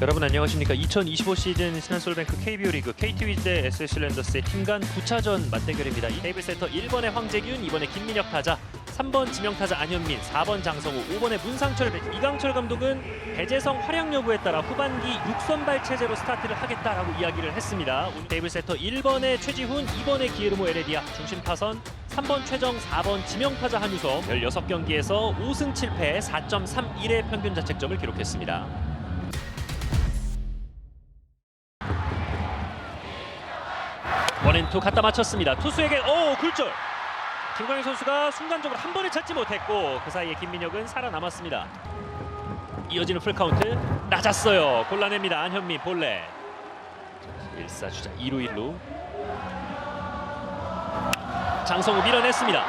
여러분 안녕하십니까 2025 시즌 신한솔뱅크 KBO 리그 KT 위즈 대 SSC 랜더스의 팀간 9차전 맞대결입니다. 이 테이블 세터 1번의 황재균, 2번의 김민혁 타자, 3번 지명타자 안현민, 4번 장성우, 5번의 문상철, 배- 이강철 감독은 배재성 활약 여부에 따라 후반기 6선발 체제로 스타트를 하겠다라고 이야기를 했습니다. 테이블 세터 1번의 최지훈, 2번의 기에르모 에레디아, 중심 타선 3번 최정, 4번 지명타자 한유섬 16경기에서 5승 7패 4.31의 평균 자책점을 기록했습니다. 원앤투 갖다 맞췄습니다. 투수에게 오 굴절. 김광현 선수가 순간적으로 한 번에 찾지 못했고 그 사이에 김민혁은 살아남았습니다. 이어지는 풀카운트 낮았어요. 골라냅니다. 안현민 볼넷. 1사 주자 2루 1루. 장성우 밀어냈습니다.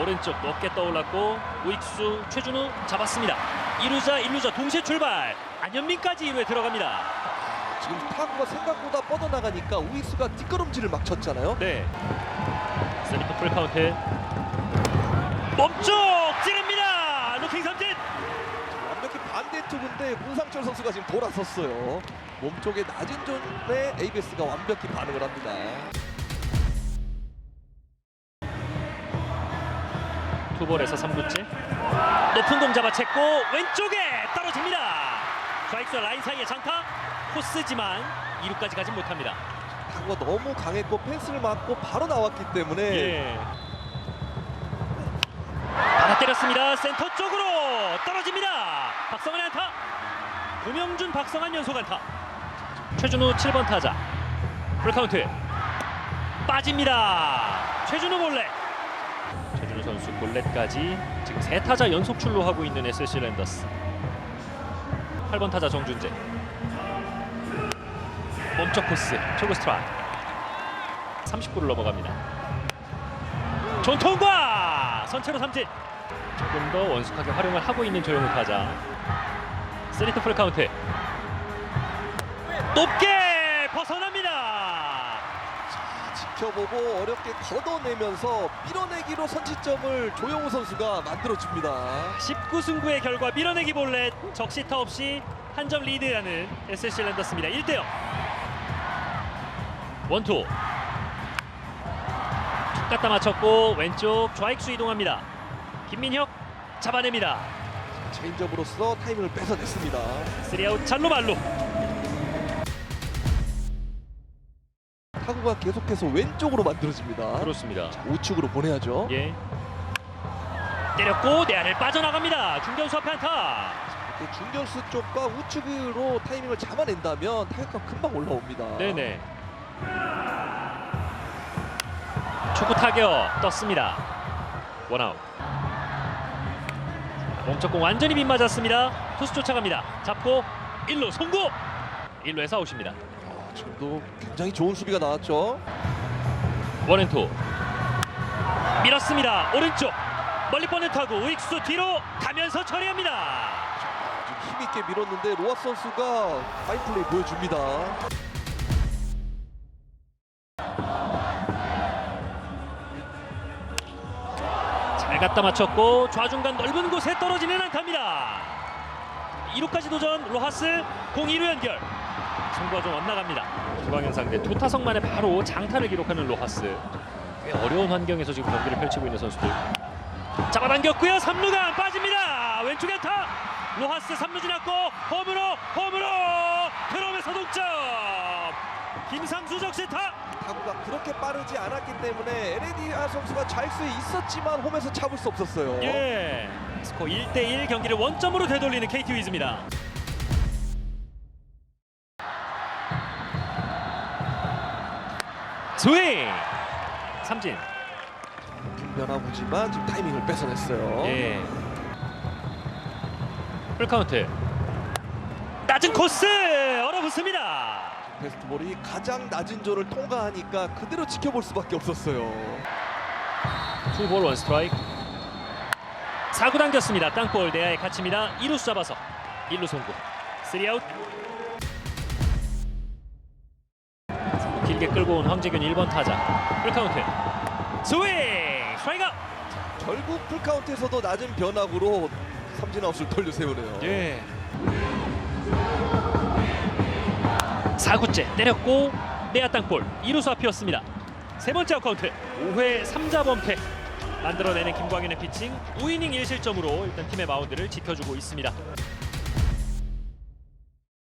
오른쪽 높게 떠올랐고 우익수 최준우 잡았습니다. 2루자 1루자 동시에 출발. 안현민까지 2루에 들어갑니다. 지금 타구가 생각보다 뻗어나가니까 우익수가 뒷걸음질을 막 쳤잖아요. 네. 세리프 풀 카운트. 몸쪽 찌릅니다. 루킹 삼진. 완벽히 반대 투구인데 문상철 선수가 지금 돌아섰어요. 몸쪽에 낮은 존에 ABS가 완벽히 반응을 합니다. 투볼에서 3구째. 높은 공 잡아챘고 왼쪽에 떨어집니다. 좌익수 라인 사이에 장타. 코스지만 2루까지 가지 못합니다. 타구가 너무 강했고 펜스를 맞고 바로 나왔기 때문에 예. 받아 때렸습니다. 센터 쪽으로 떨어집니다. 박성환의 안타. 구명준 박성환 연속 안타. 최준우 7번 타자. 풀카운트. 빠집니다. 최준우 볼넷. 최준우 선수 볼넷까지 지금 세 타자 연속 출루하고 있는 SC 랜더스. 8번 타자 정준재. 몸쪽 코스 초구 스트라이크. 30구를 넘어갑니다. 존통과 선체로 삼진. 조금 더 원숙하게 활용을 하고 있는 조용우 타자. 쓰리트 풀 카운트. 높게 벗어납니다. 지켜보고 어렵게 걷어내면서 밀어내기로 선취점을 조영우 선수가 만들어줍니다. 19승부의 결과 밀어내기 볼넷 적시타 없이 한 점 리드하는 SC 랜더스입니다. 1대 0. 원투. 툭 갖다 맞췄고 왼쪽 좌익수 이동합니다. 김민혁 잡아냅니다. 체인지업으로서 타이밍을 뺏어냈습니다. 3아웃 잘로 말로. 타구가 계속해서 왼쪽으로 만들어집니다. 그렇습니다. 우측으로 보내야죠. 예. 때렸고 내안을 빠져나갑니다. 중견수 앞에 안타. 중견수 쪽과 우측으로 타이밍을 잡아낸다면 타격감 금방 올라옵니다. 네네. 초구 타격 떴습니다. 원아웃. 몸쪽공 완전히 빗맞았습니다. 투수 쫓아갑니다. 잡고 1루 송구. 1루에서 아웃입니다. 아, 지금도 굉장히 좋은 수비가 나왔죠. 원앤투. 밀었습니다. 오른쪽. 멀리 타구 우익수 뒤로 가면서 처리합니다. 힘있게 밀었는데 로아 선수가 파인 플레이 보여줍니다. 잘 갖다 맞췄고 좌중간 넓은 곳에 떨어지는 안타입니다. 2루까지 도전 로하스 공 2루 연결. 승부가 좀 엇나갑니다. 김광현 상대 두 타석 만에 바로 장타를 기록하는 로하스. 꽤 어려운 환경에서 지금 경기를 펼치고 있는 선수들. 잡아당겼고요. 3루간 빠집니다. 왼쪽에 안타. 로하스 3루 지났고 홈으로 홈으로 들어오면서 동점. 김상수 적시타. 타구가 그렇게 빠르지 않았기 때문에 에레디아 선수가 좌익수에 있었지만 홈에서 잡을 수 없었어요. 예. 스코어 1대1 경기를 원점으로 되돌리는 KT 위즈입니다. 스윙! 삼진. 변화무지만 지금 타이밍을 뺏어냈어요. 예. 풀카운트. 낮은 코스 얼어붙습니다. 베스트볼이 가장 낮은 존을 통과하니까 그대로 지켜볼 수밖에 없었어요. 투볼 원 스트라이크. 사구 당겼습니다. 땅볼 내야에 갇힙니다. 2루수 잡아서 1루 송구. 3아웃. 길게 끌고 온 황재균 1번 타자. 풀카운트. 스윙! 스트라이크 아웃! 결국 풀카운트에서도 낮은 변화구로 삼진 아웃을 돌려 세우네요. 예. 4구째 때렸고 내야 땅볼 2루수 앞이었습니다. 세 번째 아웃카운트 5회 3자 범퇴 만들어내는 김광현의 피칭 5이닝 1실점으로 일단 팀의 마운드를 지켜주고 있습니다.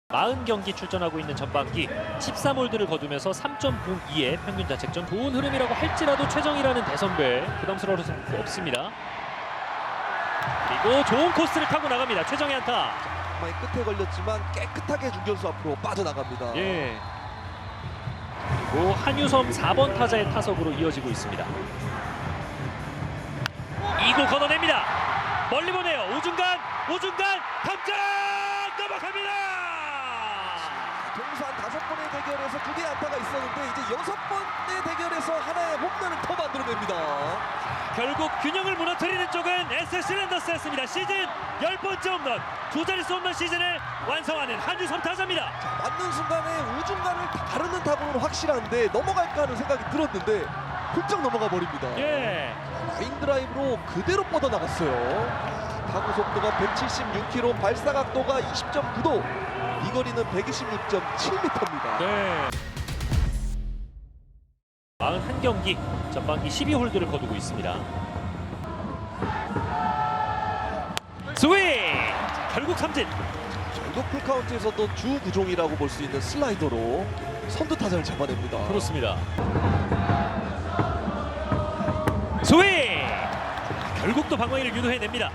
40경기 출전하고 있는 전반기 13홀드를 거두면서 3.02의 평균 자책점 좋은 흐름이라고 할지라도 최정이라는 대선배 부담스러울 수 없습니다. 그리고 좋은 코스를 타고 나갑니다. 최정의 안타. 많이 끝에 걸렸지만 깨끗하게 중견수 앞으로 빠져나갑니다. 예. 그리고 한유섬 4번 타자의 타석으로 이어지고 있습니다. 2구 걷어냅니다. 멀리 보내요. 우중간, 우중간, 탐장 넘어갑니다. 통산 다섯 번의 대결에서 두 개의 안타가 있었는데 이제 여섯 번의 대결에서 하나의 홈런을 더 만들어냅니다. 결국 균형을 무너뜨리는 쪽은 SSC 랜더스였습니다. 시즌 10번째 홈런, 두 자릿수 홈런 시즌을 완성하는 한유섬 타자입니다. 맞는 순간에 우중간을 가르는 타구는 확실한데 넘어갈까 하는 생각이 들었는데 훌쩍 넘어가 버립니다. 예. 라인 드라이브로 그대로 뻗어나갔어요. 타구 속도가 176km, 발사 각도가 20.9도, 비거리는 126.7m입니다. 네. 41경기 전반기 12홀드를 거두고 있습니다. 스윙! 결국 삼진. 결국 풀카운트에서도 주 구종이라고 볼 수 있는 슬라이더로 선두 타자를 잡아냅니다. 그렇습니다. 스윙! 결국 또 방망이를 유도해냅니다.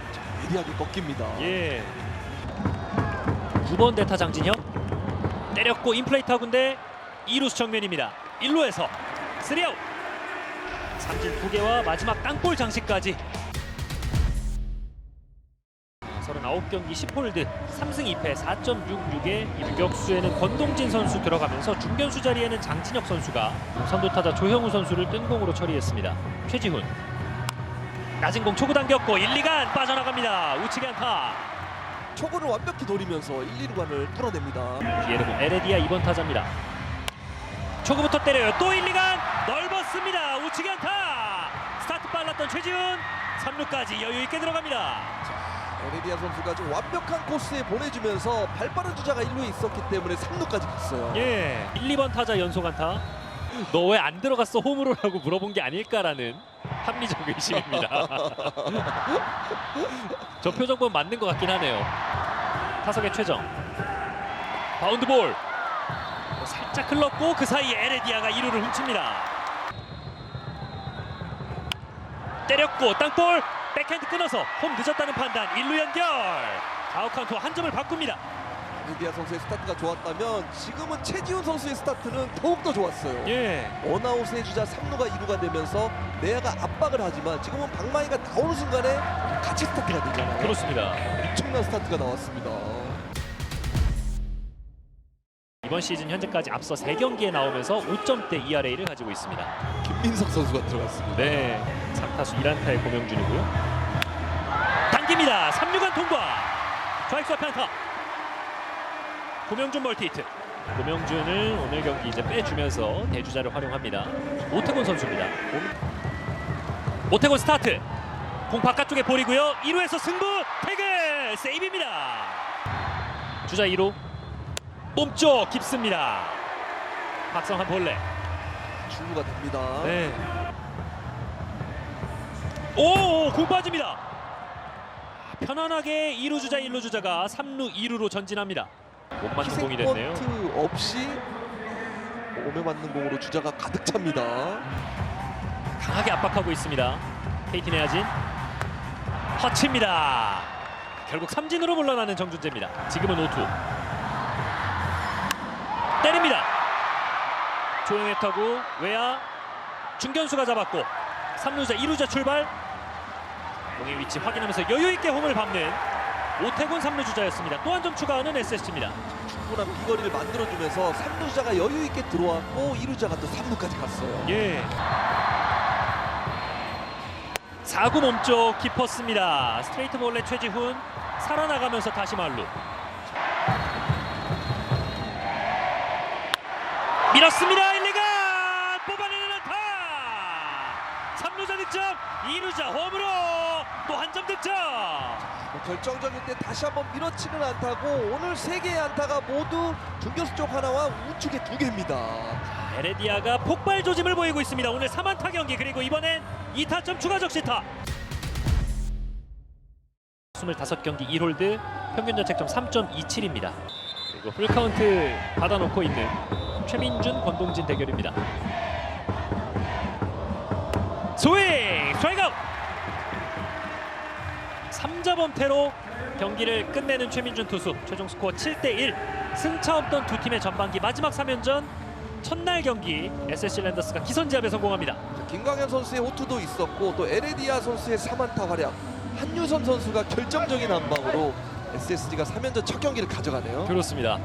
예리하게 꺾입니다. 예. 9번 대타 장진혁 때렸고 인플레이트 하군데 2루수 정면입니다. 1루에서 3아웃. 삼진 2개와 마지막 땅볼 장식까지 39경기 10홀드 3승 2패 4.66의 유격수에는 권동진 선수 들어가면서 중견수 자리에는 장진혁 선수가 선두타자 조형우 선수를 뜬 공으로 처리했습니다. 최지훈 낮은 공 초구 당겼고 1, 2간 빠져나갑니다. 우측에 안타. 초구를 완벽히 노리면서 1, 2루간을 뚫어냅니다. 기에르모 에레디아 2번 타자입니다. 초구부터 때려요. 또 1, 2간 넓었습니다. 우측에 안타. 스타트 빨랐던 최지훈 3루까지 여유 있게 들어갑니다. 에레디아 선수가 좀 완벽한 코스에 보내주면서 발빠른 주자가 1루에 있었기 때문에 3루까지 갔어요. 예. 1, 2번 타자 연속 안타. 너 왜 안 들어갔어 홈으로라고 물어본 게 아닐까라는 합리적 의심입니다. 저 표정 보면 맞는 것 같긴 하네요. 타석의 최정. 바운드 볼. 살짝 흘렀고 그 사이에 에레디아가 2루를 훔칩니다. 때렸고 땅볼 백핸드 끊어서 홈 늦었다는 판단 1루 연결. 아웃 카운트 한 점을 바꿉니다. 에레디아 선수의 스타트가 좋았다면 지금은 최지훈 선수의 스타트는 더욱더 좋았어요. 예. 원아웃의 주자 3루가 2루가 되면서 내야가 압박을 하지만 지금은 방망이가 나오는 순간에 같이 스타트가 되잖아요. 그렇습니다. 엄청난 스타트가 나왔습니다. 이번 시즌 현재까지 앞서 3경기에 나오면서 5점대 ERA를 가지고 있습니다. 김민석 선수가 들어갔습니다. 네, 3타수 1안타의 고명준이고요. 당깁니다. 3루간 통과. 좌익수 앞에 안타. 고명준 멀티히트. 고명준을 오늘 경기 이제 빼주면서 대주자를 활용합니다. 오태곤 선수입니다. 오태곤 스타트. 공 바깥쪽에 볼이고요. 1루에서 승부 태그 세이브입니다. 주자 2루. 몸쪽 깊습니다. 박성한 볼레. 출루가 됩니다. 네. 오, 공 빠집니다. 편안하게 2루 주자 1루 주자가 3루 2루로 전진합니다. 못 맞는 공이 됐네요. 번트 없이 몸에 맞는 공으로 주자가 가득 찹니다. 강하게 압박하고 있습니다. KT 내야진 허치입니다. 결국 삼진으로 물러나는 정준재입니다. 지금은 오투 때립니다. 조용히 타고 외야 중견수가 잡았고 3루자 2루자 출발 공의 위치 확인하면서 여유 있게 홈을 밟는 오태곤 3루 주자였습니다. 또 한 점 추가하는 SSG입니다. 충분한 비거리를 만들어주면서 3루 주자가 여유 있게 들어왔고 2루 주자가 또 3루까지 갔어요. 예. 4구 몸쪽 깊었습니다. 스트레이트 볼레 최지훈 살아나가면서 다시 말루. 밀었습니다. 1리가 뽑아내는 안타. 3루자 득점, 2루자 홈으로 또 한 점 득점. 결정적일 때 다시 한번 밀어치는 안타고 오늘 세 개의 안타가 모두 중교수 쪽 하나와 우측에 두 개입니다. 에레디아가 폭발 조짐을 보이고 있습니다. 오늘 3안타 경기 그리고 이번엔 2타점 추가 적시타. 25경기 1홀드 평균 자책점 3.27입니다. 그리고 풀카운트 받아놓고 있는 최민준 권동진 대결입니다. 스윙 스트라이크 아웃 3자 범퇴로 경기를 끝내는 최민준 투수 최종 스코어 7대1 승차 없던 두 팀의 전반기 마지막 3연전 첫날 경기 SSC 랜더스가 기선제압에 성공합니다. 김광현 선수의 호투도 있었고 또 에레디아 선수의 3안타 활약 한유섬 선수가 결정적인 한 방으로 SSG가 3연전 첫 경기를 가져가네요. 그렇습니다.